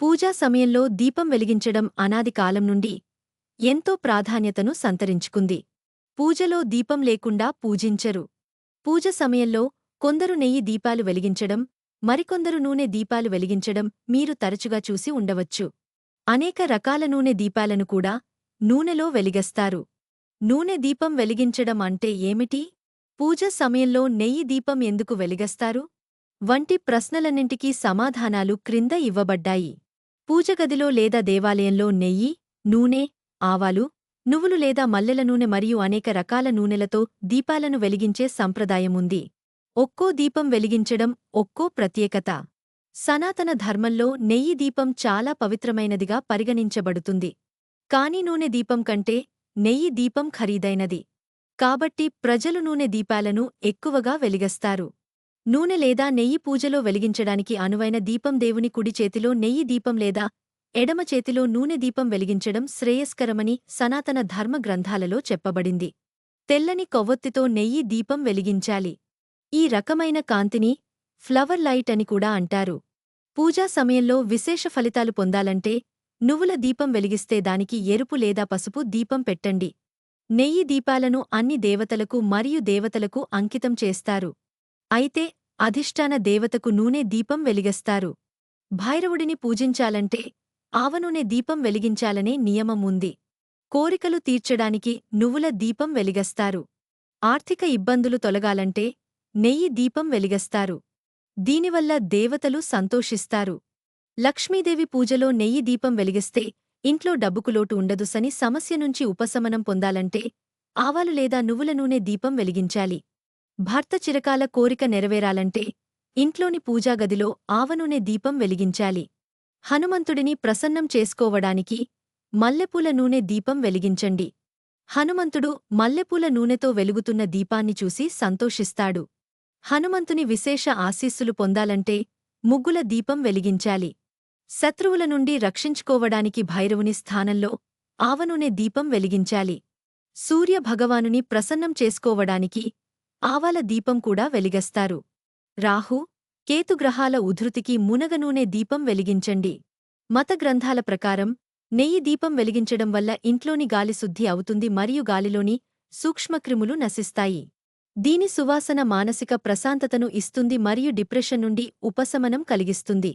పూజా సమయంలో దీపం వెలిగించడం అనాది కాలం నుండి ఎంతో ప్రాధాన్యతను సంతరించుకుంది. పూజలో దీపం లేకుండా పూజించరు. పూజ సమయంలో కొందరు నెయ్యి దీపాలు వెలిగించడం మరికొందరు నూనె దీపాలు వెలిగించడం మీరు తరచుగా చూసి ఉండవచ్చు. అనేక రకాల నూనె దీపాలను కూడా నూనెలో వెలిగస్తారు. నూనె దీపం వెలిగించడం అంటే ఏమిటి? పూజ సమయంలో నెయ్యి దీపం ఎందుకు వెలిగస్తారు? వంటి ప్రశ్నలన్నింటికీ సమాధానాలు క్రింద ఇవ్వబడ్డాయి. పూజగదిలో లేదా దేవాలయంలో నెయ్యి నూనె ఆవాలు నువ్వులు లేదా మల్లెల నూనె మరియు అనేక రకాల నూనెలతో దీపాలను వెలిగించే సంప్రదాయముంది. ఒక్కో దీపం వెలిగించడం ఒక్కో ప్రత్యేకత. సనాతన ధర్మంలో నెయ్యి దీపం చాలా పవిత్రమైనదిగా పరిగణించబడుతుంది. కాని నూనె దీపం కంటే నెయ్యి దీపం ఖరీదైనది. కాబట్టి ప్రజలు నూనె దీపాలను ఎక్కువగా వెలిగస్తారు. నూనె లేదా నెయ్యి పూజలో వెలిగించడానికి అనువైన దీపం దేవుని కుడి చేతిలో నెయ్యి దీపం లేదా ఎడమ చేతిలో నూనె దీపం వెలిగించడం శ్రేయస్కరమని సనాతన ధర్మ గ్రంథాలలో చెప్పబడింది. తెల్లని కొవ్వొత్తితో నెయ్యి దీపం వెలిగించాలి. ఈ రకమైన కాంతిని ఫ్లవర్ లైట్ అని కూడా అంటారు. పూజా సమయంలో విశేష ఫలితాలు పొందాలంటే నువ్వుల దీపం వెలిగిస్తే దానికి ఎరుపు లేదా పసుపు దీపం పెట్టండి. నెయ్యి దీపాలను అన్ని దేవతలకు మరియు దేవతలకు అంకితం చేస్తారు. అయితే అధిష్టాన దేవతకు నూనె దీపం వెలిగస్తారు. భైరవుడిని పూజించాలంటే ఆవనూనె దీపం వెలిగించాలనే నియమం ఉంది కోరికలు తీర్చడానికి నువ్వుల దీపం వెలిగస్తారు. ఆర్థిక ఇబ్బందులు తొలగాలంటే నెయ్యి దీపం వెలిగస్తారు. దీనివల్ల దేవతలు సంతోషిస్తారు. లక్ష్మీదేవి పూజలో నెయ్యి దీపం వెలిగిస్తే ఇంట్లో డబ్బుకులోటు ఉండదుసని సమస్య నుంచి ఉపశమనం పొందాలంటే ఆవాలు లేదా నువ్వుల నూనె దీపం వెలిగించాలి. భర్త చిరకాల కోరిక నెరవేరాలంటే ఇంట్లోని పూజాగదిలో ఆవనూనె దీపం వెలిగించాలి. హనుమంతుడిని ప్రసన్నం చేసుకోవడానికి మల్లెపూల నూనె దీపం వెలిగించండి. హనుమంతుడు మల్లెపూల నూనెతో వెలుగుతున్న దీపాన్ని చూసి సంతోషిస్తాడు. హనుమంతుని విశేష ఆశీస్సులు పొందాలంటే ముగ్గుల దీపం వెలిగించాలి. శత్రువుల నుండి రక్షించుకోవడానికి భైరవుని స్థానంలో ఆవనూనె దీపం వెలిగించాలి. సూర్య భగవానుని ప్రసన్నం చేసుకోవడానికి ఆవాల దీపం కూడా వెలిగస్తారు. రాహు కేతుగ్రహాల ఉధృతికి మునగనూనె దీపం వెలిగించండి. మత గ్రంథాల ప్రకారం నెయ్యి దీపం వెలిగించడం వల్ల ఇంట్లోని గాలి శుద్ధి అవుతుంది మరియు గాలిలోని సూక్ష్మక్రిములు నశిస్తాయి. దీని సువాసన మానసిక ప్రశాంతతను ఇస్తుంది మరియు డిప్రెషన్ నుండి ఉపశమనం కలిగిస్తుంది.